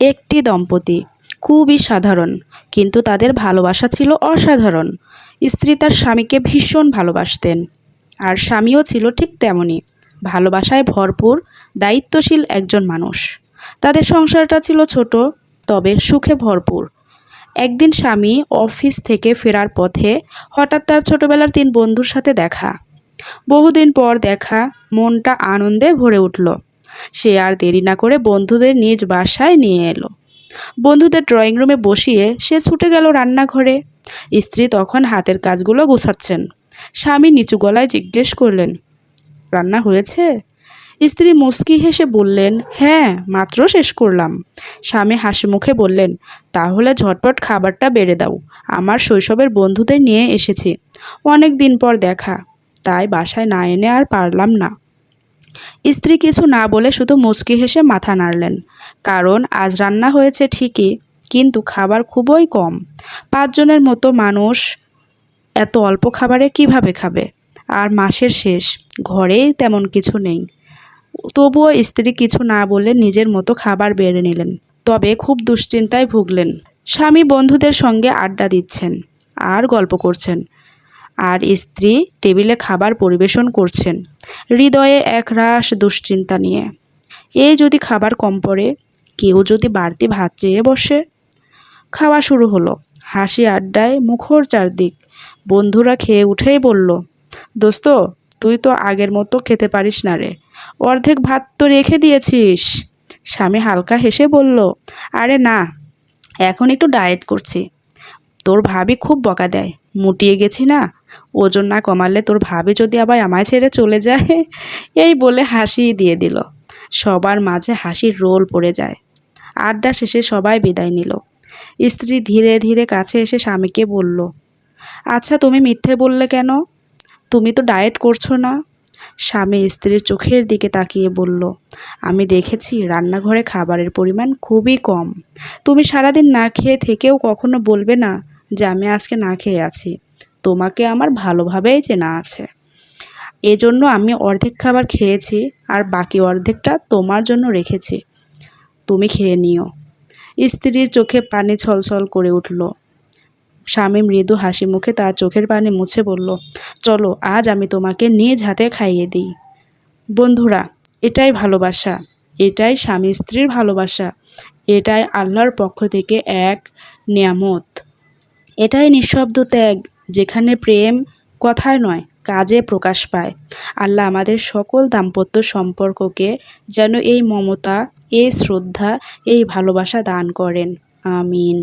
একটি দম্পতি। খুবই সাধারণ, কিন্তু তাদের ভালোবাসা ছিল অসাধারণ। স্ত্রী তার স্বামীকে ভীষণ ভালোবাসতেন, আর স্বামীও ছিল ঠিক তেমনই ভালোবাসায় ভরপুর, দায়িত্বশীল একজন মানুষ। তাদের সংসারটা ছিল ছোট, তবে সুখে ভরপুর। একদিন স্বামী অফিস থেকে ফেরার পথে হঠাৎ তার ছোটবেলার তিন বন্ধুর সাথে দেখা। বহুদিন পর দেখা, মনটা আনন্দে ভরে উঠল। সে আর দেরি না করে বন্ধুদের নিজ বাসায় নিয়ে এলো। বন্ধুদের ড্রয়িং রুমে বসিয়ে সে ছুটে গেল রান্নাঘরে। স্ত্রী তখন হাতের কাজগুলো গোছাচ্ছেন। স্বামী নিচু গলায় জিজ্ঞেস করলেন, রান্না হয়েছে? স্ত্রী মুস্কি হেসে বললেন হ্যাঁ মাত্র শেষ করলাম। স্বামী হাসি মুখে বললেন, তাহলে ঝটপট খাবারটা বেড়ে দাও। আমার শৈশবের বন্ধুদের নিয়ে এসেছি। অনেক দিন পর দেখা। তাই বাসায় না এনে আর পারলাম না। স্ত্রী কিছু না বলে শুধু মুচকি হেসে মাথা নাড়লেন। কারণ আজ রান্না হয়েছে ঠিকই, কিন্তু খাবার খুবই কম। পাঁচজনের মতো মানুষ এত অল্প খাবারে কীভাবে খাবে? আর মাসের শেষ, ঘরেই তেমন কিছু নেই। তবুও স্ত্রী কিছু না বলে নিজের মতো খাবার বেড়ে নিলেন। তবে খুব দুশ্চিন্তায় ভুগলেন। স্বামী বন্ধুদের সঙ্গে আড্ডা দিচ্ছেন, আর গল্প করছেন। আর স্ত্রী টেবিলে খাবার পরিবেশন করছেন। হৃদয়ে এক একরাশ দুশ্চিন্তা নিয়ে। এই যদি খাবার কম পড়ে, কেউ যদি বাড়তি ভাত চেয়ে বসে। খাওয়া শুরু হলো। হাসি আড্ডায় মুখর চারদিক। বন্ধুরা খেয়ে উঠেই বলল, দোস্ত, তুই তো আগের মতো খেতে পারিস না রে। অর্ধেক ভাত তো রেখে দিয়েছিস। স্বামী হালকা হেসে বলল, আরে না, এখন একটু ডায়েট করছি। তোর ভাবি খুব বকা দেয়। মুটিয়ে গেছি না? ওজন না কমালে তোর ভাবি যদি আবার আমায় ছেড়ে চলে যায়? এই বলে হাসি দিয়ে দিল। সবার মাঝে হাসির রোল পড়ে যায়। আড্ডা শেষে সবাই বিদায় নিল। স্ত্রী ধীরে ধীরে কাছে এসে স্বামীকে বলল আচ্ছা তুমি মিথ্যে বললে কেন? তুমি তো ডায়েট করছ না? স্বামী স্ত্রীর চোখের দিকে তাকিয়ে বলল, আমি দেখেছি রান্নাঘরে খাবারের পরিমাণ খুবই কম। তুমি সারাদিন না খেয়ে থেকেও কখনো বলবে না যে আমি আজকে না খেয়ে আছি। তোমাকে আমার ভালোভাবেই চেনা আছে। এজন্য আমি অর্ধেক খাবার খেয়েছি আর বাকি অর্ধেকটা তোমার জন্য রেখেছি। তুমি খেয়ে নিও। স্ত্রীর চোখে পানি ছলছল করে উঠল। স্বামী মৃদু হাসি মুখে তার চোখের পানি মুছে বলল, চলো, আজ আমি তোমাকে নিজ হাতে খাইয়ে দিই। বন্ধুরা, এটাই ভালোবাসা। এটাই স্বামী স্ত্রীর ভালোবাসা। এটাই আল্লাহর পক্ষ থেকে এক নিয়ামত। এটাই নিঃশব্দ ত্যাগ, যেখানে প্রেম কথায় নয়, কাজে প্রকাশ পায়। আল্লাহ আমাদের সকল দাম্পত্য সম্পর্ককে যেন এই মমতা, এই শ্রদ্ধা, এই ভালোবাসা দান করেন। আমিন।